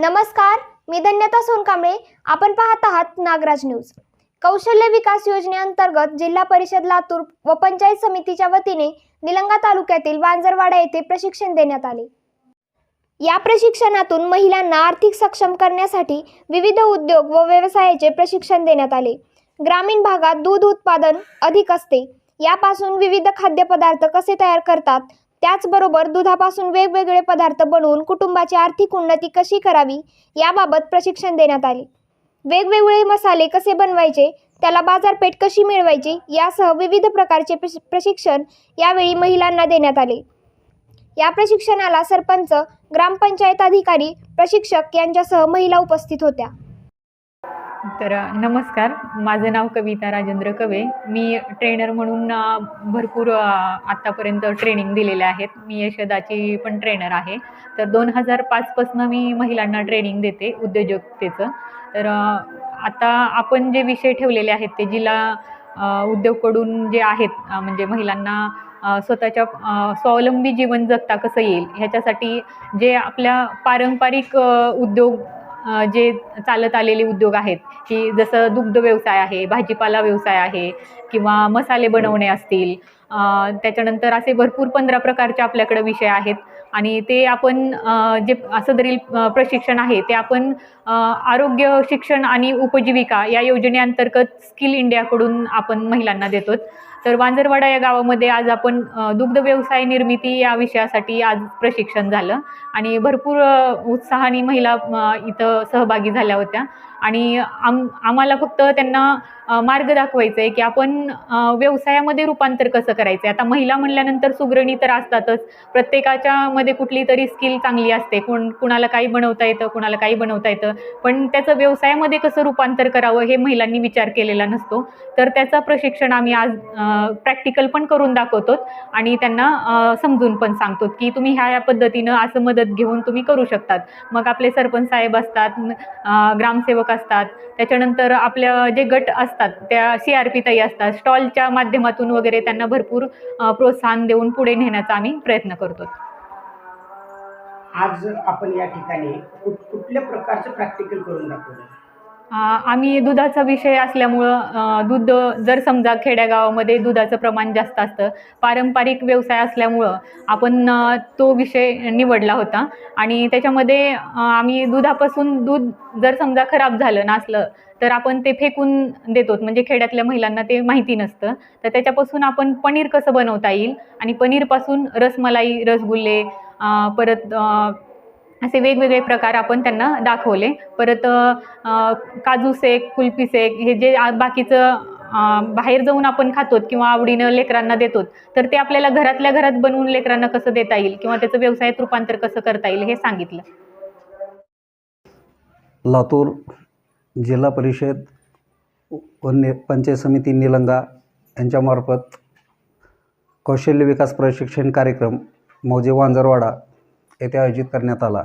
नमस्कार मी धन्यता सोनकांबळे. आपण पाहत आहात नागराज न्यूज. कौशल्य विकास योजनेअंतर्गत जिल्हा परिषद लातूर व पंचायत समितीच्या वतीने निलंगा तालुक्यातील वांजरवाडा येथे प्रशिक्षण देण्यात आले. या प्रशिक्षणातून महिलांना आर्थिक सक्षम करण्यासाठी विविध उद्योग व व्यवसायाचे प्रशिक्षण देण्यात आले. ग्रामीण भागात दूध उत्पादन अधिक असते. यापासून विविध खाद्यपदार्थ कसे तयार करतात? त्याचबरोबर दुधापासून वेगवेगळे पदार्थ बनवून कुटुंबाची आर्थिक उन्नती कशी करावी याबाबत प्रशिक्षण देण्यात आले. वेगवेगळे मसाले कसे बनवायचे त्याला बाजारपेठ कशी मिळवायची यासह विविध प्रकारचे प्रशिक्षण यावेळी महिलांना देण्यात आले. या प्रशिक्षणाला सरपंच ग्रामपंचायत अधिकारी प्रशिक्षक यांच्यासह महिला उपस्थित होत्या. तर नमस्कार. माझं नाव कविता राजेंद्र कवे. मी ट्रेनर म्हणून भरपूर आत्तापर्यंत ट्रेनिंग दिलेले आहेत. मी यशदाची पण ट्रेनर आहे. तर दोन हजार पाचपासनं मी महिलांना ट्रेनिंग देते उद्योजकतेचं. तर आता आपण जे विषय ठेवलेले आहेत ते जिल्हा उद्योगकडून जे आहेत म्हणजे महिलांना स्वतःच्या स्वावलंबी जीवन जगता कसं येईल ह्याच्यासाठी जे आपल्या पारंपरिक उद्योग जे चालत आलेले उद्योग आहेत की जसं दुग्ध व्यवसाय आहे भाजीपाला व्यवसाय आहे किंवा मसाले बनवणे असतील त्याच्यानंतर असे भरपूर पंधरा प्रकारचे आपल्याकडे विषय आहेत. आणि ते आपण जे सदरील प्रशिक्षण आहे ते आपण आरोग्य शिक्षण आणि उपजीविका या योजनेअंतर्गत स्किल इंडियाकडून आपण महिलांना देतो तर वांजरवाडा या गावामध्ये आज आपण दुग्ध व्यवसाय निर्मिती या विषयासाठी आज प्रशिक्षण झालं. आणि भरपूर उत्साहाने महिला इथं सहभागी झाल्या होत्या. आणि आम आम्हाला फक्त त्यांना मार्ग दाखवायचा आहे की आपण व्यवसायामध्ये रूपांतर कसं करायचं आहे आता महिला म्हणल्यानंतर सुगरणी तर असतातच. प्रत्येकाच्या मध्ये कुठली तरी स्किल चांगली असते. कोण कुणाला काही बनवता येतं कुणाला काही बनवता येतं. पण त्याचं व्यवसायामध्ये कसं रूपांतर करावं हे महिलांनी विचार केलेला नसतो. तर त्याचं प्रशिक्षण आम्ही आज प्रॅक्टिकल पण करून दाखवतो आणि त्यांना समजून पण सांगतो की तुम्ही ह्या या पद्धतीनं असं मदत घेऊन तुम्ही करू शकतात. मग आपले सरपंच साहेब असतात ग्रामसेवक असतात. त्याच्यानंतर आपल्या जे गट असतात त्या सी आर पी ताई असतात. स्टॉलच्या माध्यमातून वगैरे त्यांना भरपूर प्रोत्साहन देऊन पुढे नेण्याचा आम्ही प्रयत्न करतो. आज आपण या ठिकाणी कुठ कुठल्या प्रकारचं प्रॅक्टिकल करून दाखवलं? आम्ही दुधाचा विषय असल्यामुळं दूध जर समजा खेड्यागावामध्ये दुधाचं प्रमाण जास्त असतं पारंपरिक व्यवसाय असल्यामुळं आपण तो विषय निवडला होता. आणि त्याच्यामध्ये आम्ही दुधापासून दूध जर समजा खराब झालं नसलं तर आपण ते फेकून देतो. म्हणजे खेड्यातल्या महिलांना ते माहिती नसतं. तर त्याच्यापासून आपण पनीर कसं बनवता येईल? आणि पनीरपासून रसमलाई रसगुल्ले परत असे वेगवेगळे प्रकार आपण त्यांना दाखवले. परत काजू शेक कुल्फी शेक हे जे बाकीचं बाहेर जाऊन आपण खातो किंवा आवडीनं लेकरांना देतो तर ते आपल्याला घरातल्या घरात बनवून लेकरांना कसं देता येईल किंवा त्याचं व्यवसायात रूपांतर कसं करता येईल हे सांगितलं. लातूर जिल्हा परिषद व नि पंचायत समिती निलंगा यांच्यामार्फत कौशल्य विकास प्रशिक्षण कार्यक्रम मौजे वांजरवाडा येथे आयोजित करण्यात आला.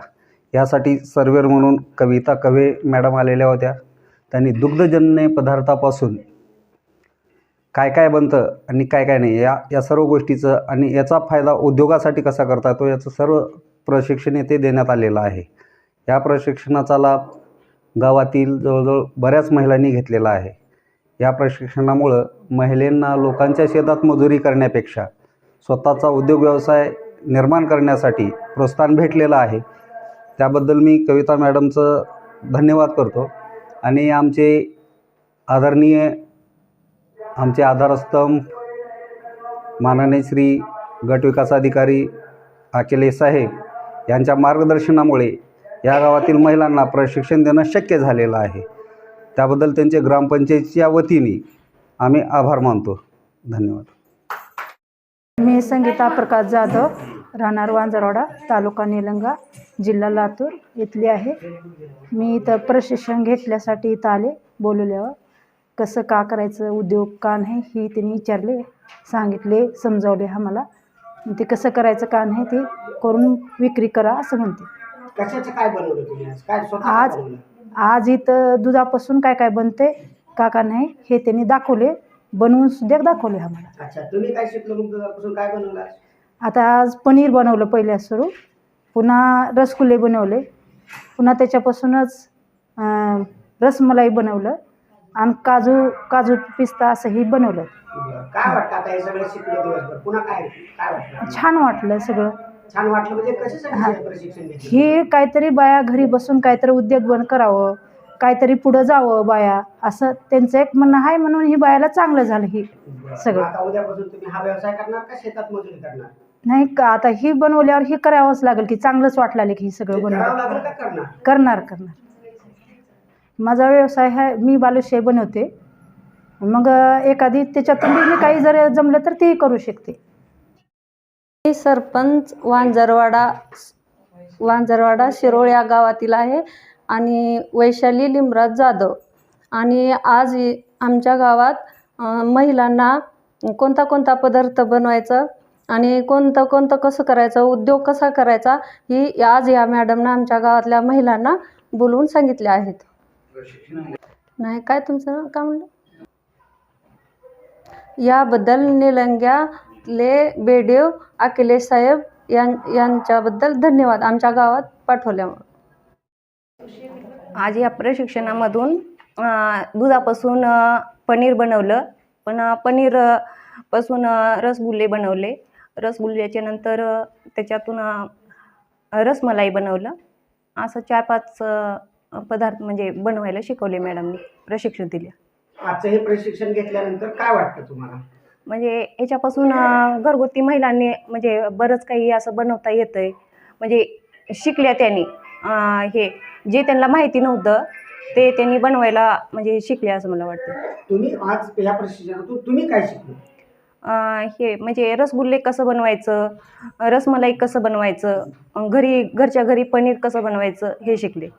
यासाठी सर्वेर म्हणून कविता कवे मॅडम आलेल्या होत्या. त्यांनी दुग्धजन्य पदार्थापासून काय काय बनतं आणि काय काय नाही या या सर्व गोष्टीचं आणि याचा फायदा उद्योगासाठी कसा करता येतो याचं सर्व प्रशिक्षण येथे देण्यात आलेलं आहे. या प्रशिक्षणाचा लाभ गावातील जवळजवळ बऱ्याच महिलांनी घेतलेला आहे. या प्रशिक्षणामुळं महिलांना लोकांच्या शेतात मजुरी करण्यापेक्षा स्वतःचा उद्योग व्यवसाय निर्माण करण्यासाठी प्रोत्साहन भेटलेलं आहे. त्याबद्दल मी कविता मॅडमचं धन्यवाद करतो. आणि आमचे आदरणीय आमचे आधारस्तंभ माननीय श्री गटविकास अधिकारी अखिलेश साहेब यांच्या मार्गदर्शनामुळे या गावातील महिलांना प्रशिक्षण देणं शक्य झालेलं आहे. त्याबद्दल त्यांचे ग्रामपंचायतीच्या वतीने आम्ही आभार मानतो. धन्यवाद. मी संगीता प्रकाश जाधव राहणार वांजरवाडा तालुका निलंगा जिल्हा लातूर इथली आहे. मी इथं प्रशिक्षण घेतल्यासाठी इथं आले बोलवल्यावर कसं का करायचं उद्योग का नाही ही त्यांनी विचारले सांगितले समजावले आम्हाला. ते कसं करायचं का नाही ते करून विक्री करा असं म्हणते. कशाचं काय बनवलं तुम्ही आज? आज इथं दुधापासून काय काय बनते का का नाही हे त्यांनी दाखवले. बनवून सुद्धा दाखवले आम्हाला. अच्छा तुम्ही काय शिकलं काय बनवलं? आता आज पनीर बनवलं पहिल्या सुरू पुन्हा रसगुल्ले बनवले पुन्हा त्याच्यापासूनच रसमलाई बनवलं आणि काजू काजू पिस्ता असंही बनवलं बरं. काय वाटतं आता हे सगळं शिकलं दिवसभर पुन्हा काय काय वाटतं छान वाटलं सगळं छान वाटलं म्हणजे कशासाठी हे प्रशिक्षण घेतलं हे काहीतरी बाया घरी बसून काहीतरी उद्योग बंद करावं काहीतरी पुढं जावं बाया असं त्यांचं एक म्हणणं आहे म्हणून ही बायाला चांगलं झालं ही. सगळं. आता उद्यापासून तुम्ही हा व्यवसाय करणार का शेतात मजुरी करणार नाही का? आता ही बनवल्यावर ही करावंच लागेल. की चांगलंच वाटलं की ही सगळं बनवलं लागेल का करणार? करणार करणार. माझा व्यवसाय आहे मी बालुशाही बनवते. मग एखादी त्याच्यातून बी मी काही जर जमलं तर तेही करू शकते. मी सरपंच वांजरवाडा वांजरवाडा शिरोळ या गावातील आहे आणि वैशाली लिमराज जाधव. आणि आज आमच्या गावात महिलांना कोणता कोणता पदार्थ बनवायचं आणि कोणतं कोणतं कसं करायचं उद्योग कसा करायचा ही आज या मॅडमनं आमच्या गावातल्या महिलांना बोलवून सांगितले आहेत. नाही काय तुमचं नाव? काय म्हणलं? याबद्दल निलंग्याले बेडेव अखिलेश साहेब यां यांच्याबद्दल धन्यवाद आमच्या गावात पाठवल्यामुळे. आज या प्रशिक्षणामधून दुधापासून पनीर बनवलं. पण पनीरपासून रसगुल्ले बनवले. रसगुल्ल्याच्या नंतर त्याच्यातून रसमलाई बनवलं. असं चार पाच पदार्थ म्हणजे बनवायला शिकवले मॅडमनी प्रशिक्षण दिले. आजचं हे प्रशिक्षण घेतल्यानंतर काय वाटतं तुम्हाला? म्हणजे ह्याच्यापासून घरगुती महिलांनी म्हणजे बरंच काही असं बनवता येतं आहे म्हणजे शिकल्या त्यांनी हे जे त्यांना माहिती नव्हतं ते त्यांनी बनवायला म्हणजे शिकले असं मला वाटतं. तुम्ही आज या प्रशिक्षणातून तुम्ही काय शिकले? हे म्हणजे रसगुल्ले कसं बनवायचं? रसमलाई कसं बनवायचं? घरी घरच्या घरी पनीर कसं बनवायचं? हे शिकले.